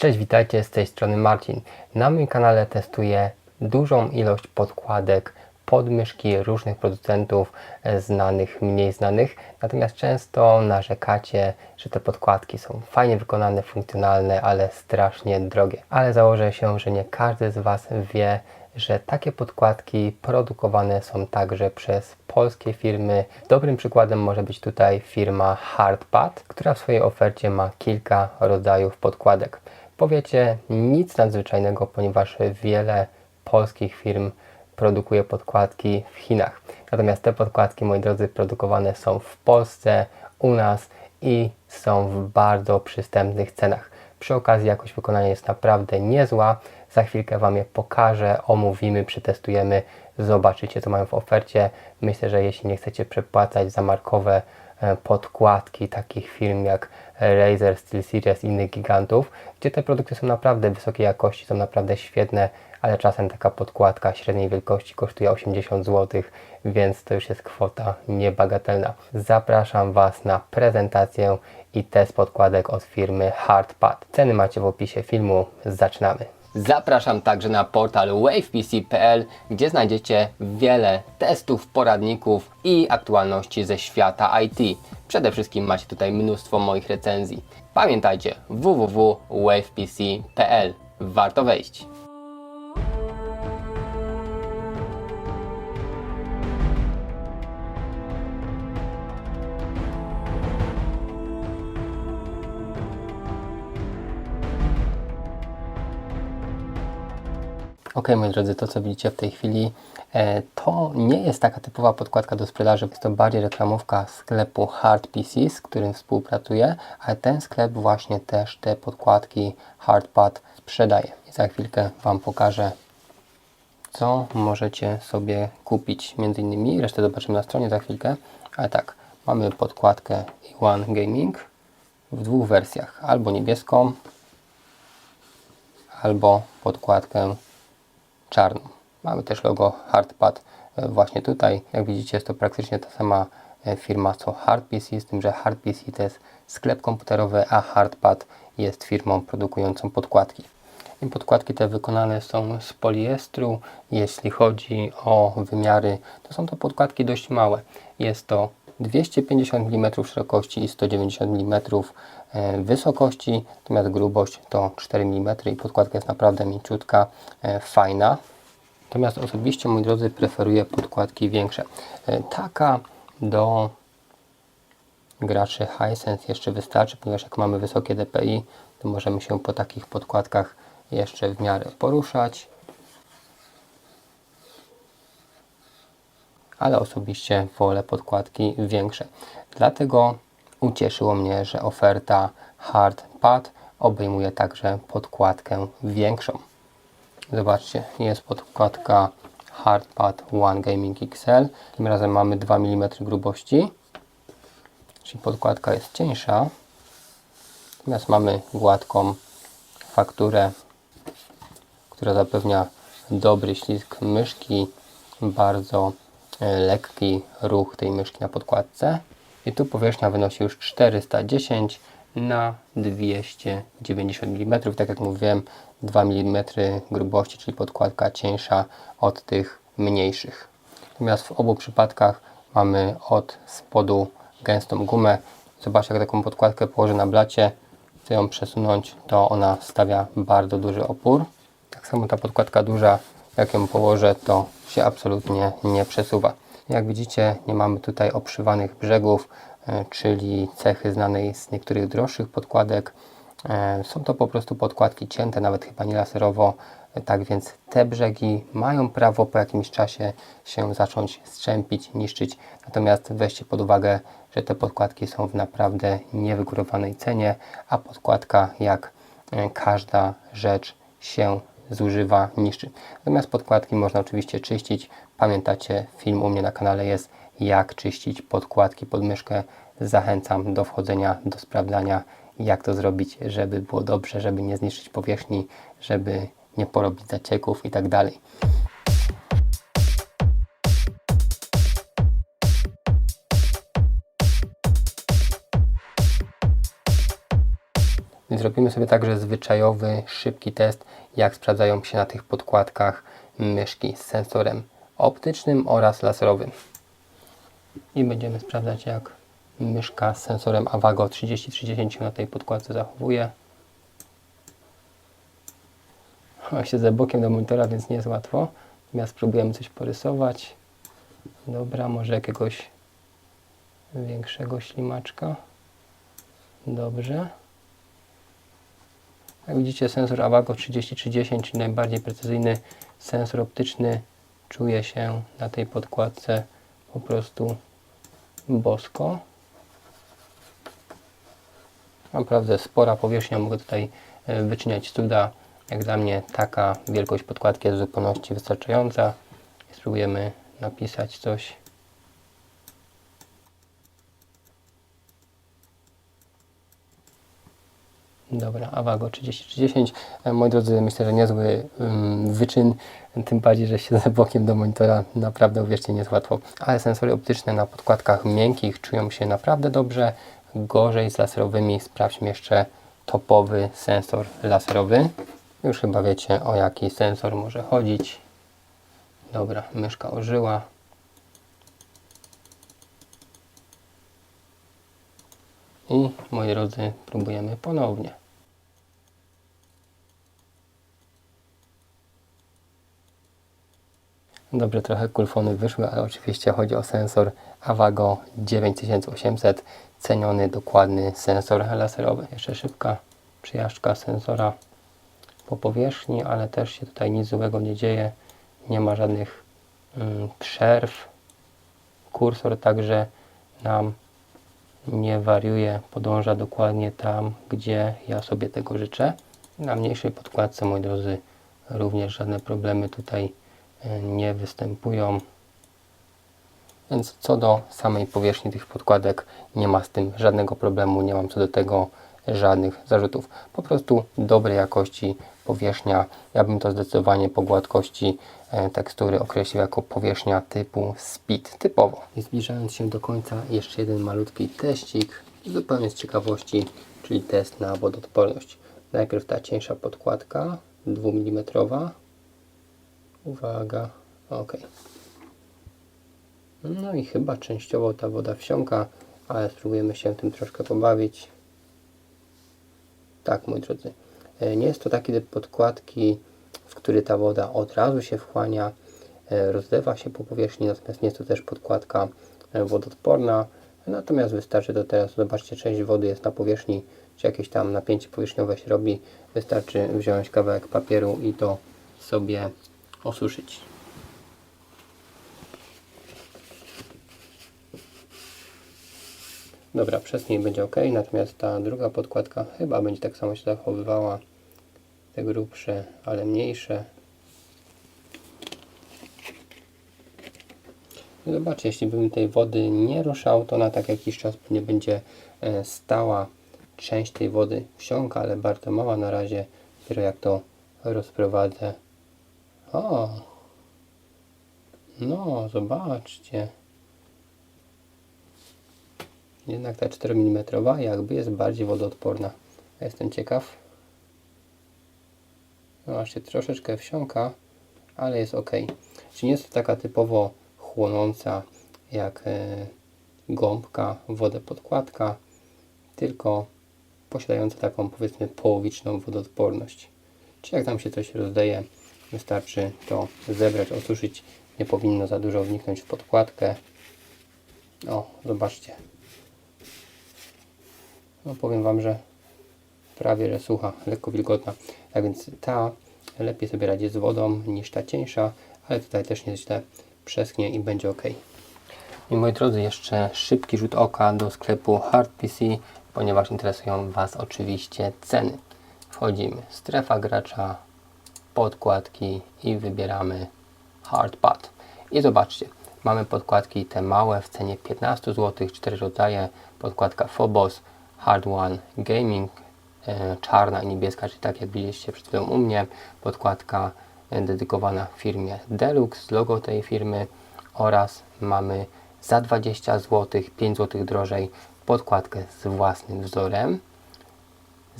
Cześć, witajcie, z tej strony Marcin. Na moim kanale testuję dużą ilość podkładek pod myszki różnych producentów, e, znanych, mniej znanych. Natomiast często narzekacie, że te podkładki są fajnie wykonane, funkcjonalne, ale strasznie drogie. Ale założę się, że nie każdy z Was wie, że takie podkładki produkowane są także przez polskie firmy. Dobrym przykładem może być tutaj firma Hardpad, która w swojej ofercie ma kilka rodzajów podkładek. Powiecie nic nadzwyczajnego, ponieważ wiele polskich firm produkuje podkładki w Chinach. Natomiast te podkładki, moi drodzy, produkowane są w Polsce, u nas i są w bardzo przystępnych cenach. Przy okazji jakość wykonania jest naprawdę niezła. Za chwilkę Wam je pokażę, omówimy, przetestujemy, zobaczycie co mają w ofercie. Myślę, że jeśli nie chcecie przepłacać za markowe podkładki takich firm jak Razer, SteelSeries i innych gigantów, gdzie te produkty są naprawdę wysokiej jakości, są naprawdę świetne, ale czasem taka podkładka średniej wielkości kosztuje 80 zł, więc to już jest kwota niebagatelna. Zapraszam Was na prezentację i test podkładek od firmy Hardpad. Ceny macie w opisie filmu. Zaczynamy. Zapraszam także na portal wavepc.pl, gdzie znajdziecie wiele testów, poradników i aktualności ze świata IT. Przede wszystkim macie tutaj mnóstwo moich recenzji. Pamiętajcie www.wavepc.pl. Warto wejść. Ok, moi drodzy, to co widzicie w tej chwili, e, to nie jest taka typowa podkładka do sprzedaży, jest to bardziej reklamówka sklepu Hard PC, z którym współpracuję, ale ten sklep właśnie też te podkładki Hardpad sprzedaje. I za chwilkę Wam pokażę, co możecie sobie kupić. Między innymi, resztę zobaczymy na stronie za chwilkę, ale tak, mamy podkładkę One Gaming w dwóch wersjach, albo niebieską, albo podkładkę czarną. Mamy też logo Hardpad e, właśnie tutaj. Jak widzicie jest to praktycznie ta sama e, firma co HardPC, z tym, że HardPC to jest sklep komputerowy, a Hardpad jest firmą produkującą podkładki. I podkładki te wykonane są z poliestru. Jeśli chodzi o wymiary, to są to podkładki dość małe. Jest to 250 mm szerokości i 190 mm e, wysokości, natomiast grubość to 4 mm i podkładka jest naprawdę mięciutka, e, fajna. Natomiast osobiście, moi drodzy, preferuję podkładki większe. E, Taka do graczy Hisense jeszcze wystarczy, ponieważ jak mamy wysokie DPI, to możemy się po takich podkładkach jeszcze w miarę poruszać. Ale osobiście wolę podkładki większe. Dlatego ucieszyło mnie, że oferta Hard Pad obejmuje także podkładkę większą. Zobaczcie, jest podkładka Hard Pad One Gaming XL. Tym razem mamy 2 mm grubości, czyli podkładka jest cieńsza. Natomiast mamy gładką fakturę, która zapewnia dobry ślizg myszki, bardzo lekki ruch tej myszki na podkładce. I tu powierzchnia wynosi już 410 na 290 mm. Tak jak mówiłem, 2 mm grubości, czyli podkładka cieńsza od tych mniejszych. Natomiast w obu przypadkach mamy od spodu gęstą gumę. Zobaczcie, jak taką podkładkę położę na blacie, chcę ją przesunąć, to ona stawia bardzo duży opór. Tak samo ta podkładka duża, jak ją położę, to się absolutnie nie przesuwa. Jak widzicie, nie mamy tutaj obszywanych brzegów, e, czyli cechy znanej z niektórych droższych podkładek. E, Są to po prostu podkładki cięte, nawet chyba nie laserowo, e, tak więc te brzegi mają prawo po jakimś czasie się zacząć strzępić, niszczyć. Natomiast weźcie pod uwagę, że te podkładki są w naprawdę niewygórowanej cenie, a podkładka jak każda rzecz się zużywa, niszczy. Natomiast podkładki można oczywiście czyścić. Pamiętacie, film u mnie na kanale jest jak czyścić podkładki pod myszkę. Zachęcam do wchodzenia, do sprawdzania jak to zrobić, żeby było dobrze, żeby nie zniszczyć powierzchni, żeby nie porobić zacieków i tak dalej. Zrobimy sobie także zwyczajowy, szybki test, jak sprawdzają się na tych podkładkach myszki z sensorem optycznym oraz laserowym. I będziemy sprawdzać, jak myszka z sensorem Avago 3030 na tej podkładce zachowuje. O, siedzę bokiem do monitora, więc nie jest łatwo. Natomiast spróbujemy coś porysować. Dobra, może jakiegoś większego ślimaczka. Dobrze. Jak widzicie, sensor Avago 3030, czyli najbardziej precyzyjny sensor optyczny, czuje się na tej podkładce po prostu bosko. Naprawdę spora powierzchnia, mogę tutaj e, wyczyniać cuda. Jak dla mnie taka wielkość podkładki jest w zupełności wystarczająca. Spróbujemy napisać coś. Dobra, Avago 3030. E, Moi drodzy, myślę, że niezły um, wyczyn, tym bardziej, że siedzę bokiem do monitora, naprawdę uwierzcie, nie jest łatwo. Ale sensory optyczne na podkładkach miękkich czują się naprawdę dobrze. Gorzej z laserowymi. Sprawdźmy jeszcze topowy sensor laserowy. Już chyba wiecie, o jaki sensor może chodzić. Dobra, myszka ożyła. I moi drodzy, próbujemy ponownie. Dobrze, trochę kulfony wyszły, ale oczywiście chodzi o sensor Avago 9800, ceniony, dokładny sensor laserowy. Jeszcze szybka przyjażdżka sensora po powierzchni, ale też się tutaj nic złego nie dzieje. Nie ma żadnych mm, przerw. Kursor także nam nie wariuje, podąża dokładnie tam, gdzie ja sobie tego życzę. Na mniejszej podkładce, moi drodzy, również żadne problemy tutaj nie występują. Więc co do samej powierzchni tych podkładek, nie ma z tym żadnego problemu, nie mam co do tego żadnych zarzutów. Po prostu dobrej jakości powierzchnia. Ja bym to zdecydowanie po gładkości e, tekstury określił jako powierzchnia typu speed typowo. I zbliżając się do końca, jeszcze jeden malutki teścik, zupełnie z ciekawości, czyli test na wodoodporność. Najpierw ta cieńsza podkładka, 2 mm. Uwaga, ok. No i chyba częściowo ta woda wsiąka, ale spróbujemy się tym troszkę pobawić. Tak, moi drodzy. E, Nie jest to taki typ podkładki, w który ta woda od razu się wchłania, e, rozlewa się po powierzchni, natomiast nie jest to też podkładka e, wodoodporna. Natomiast wystarczy to teraz, zobaczcie, część wody jest na powierzchni, czy jakieś tam napięcie powierzchniowe się robi. Wystarczy wziąć kawałek papieru i to sobie osuszyć. Dobra, przez niej będzie ok, natomiast ta druga podkładka chyba będzie tak samo się zachowywała. Te grubsze, ale mniejsze. Zobaczcie, jeśli bym tej wody nie ruszał, to na tak jakiś czas nie będzie e, stała. Część tej wody wsiąka, ale bardzo mała na razie. Dopiero jak to rozprowadzę. O! No, zobaczcie. Jednak ta 4 mm jakby jest bardziej wodoodporna. Jestem ciekaw. No, aż się troszeczkę wsiąka, ale jest ok. Czyli nie jest to taka typowo chłonąca jak e, gąbka, wodę podkładka, tylko posiadająca taką powiedzmy połowiczną wodoodporność. Czy jak tam się coś rozdaje, wystarczy to zebrać, osuszyć. Nie powinno za dużo wniknąć w podkładkę. O, zobaczcie. No powiem Wam, że prawie że sucha, lekko wilgotna. Tak więc ta lepiej sobie radzi z wodą niż ta cieńsza, ale tutaj też nie źle przesknie i będzie ok. I moi drodzy, jeszcze szybki rzut oka do sklepu Hard PC, ponieważ interesują Was oczywiście ceny. Wchodzimy, strefa gracza, podkładki i wybieramy Hard Pad. I zobaczcie, mamy podkładki te małe w cenie 15 zł, 4 rodzaje, podkładka Phobos, Hard One Gaming, e, czarna i niebieska, czyli tak jak widzieliście przed chwilą u mnie, podkładka e, dedykowana firmie Deluxe, logo tej firmy. Oraz mamy za 20 zł, 5 zł drożej podkładkę z własnym wzorem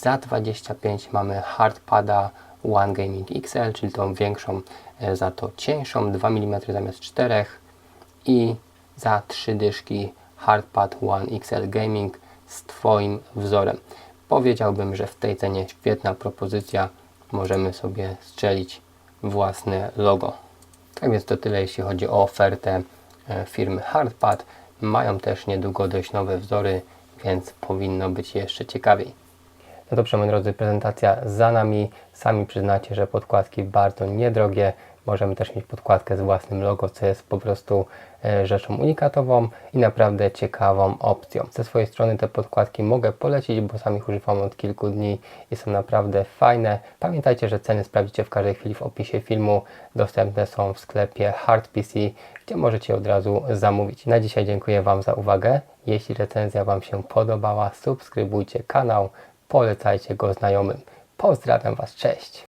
Za 25 mamy hardpada One Gaming XL, czyli tą większą, e, za to cieńszą, 2 mm zamiast 4 i za 3 dyszki hardpad One XL Gaming z Twoim wzorem. Powiedziałbym, że w tej cenie świetna propozycja. Możemy sobie strzelić własne logo. Tak więc to tyle, jeśli chodzi o ofertę e, firmy Hardpad. Mają też niedługo dość nowe wzory, więc powinno być jeszcze ciekawiej. No dobrze, moi drodzy, prezentacja za nami. Sami przyznacie, że podkładki bardzo niedrogie. Możemy też mieć podkładkę z własnym logo, co jest po prostu e, rzeczą unikatową i naprawdę ciekawą opcją. Ze swojej strony te podkładki mogę polecić, bo sam ich używam od kilku dni i są naprawdę fajne. Pamiętajcie, że ceny sprawdzicie w każdej chwili w opisie filmu. Dostępne są w sklepie Hard PC, gdzie możecie od razu zamówić. Na dzisiaj dziękuję Wam za uwagę. Jeśli recenzja Wam się podobała, subskrybujcie kanał, polecajcie go znajomym. Pozdrawiam Was, cześć!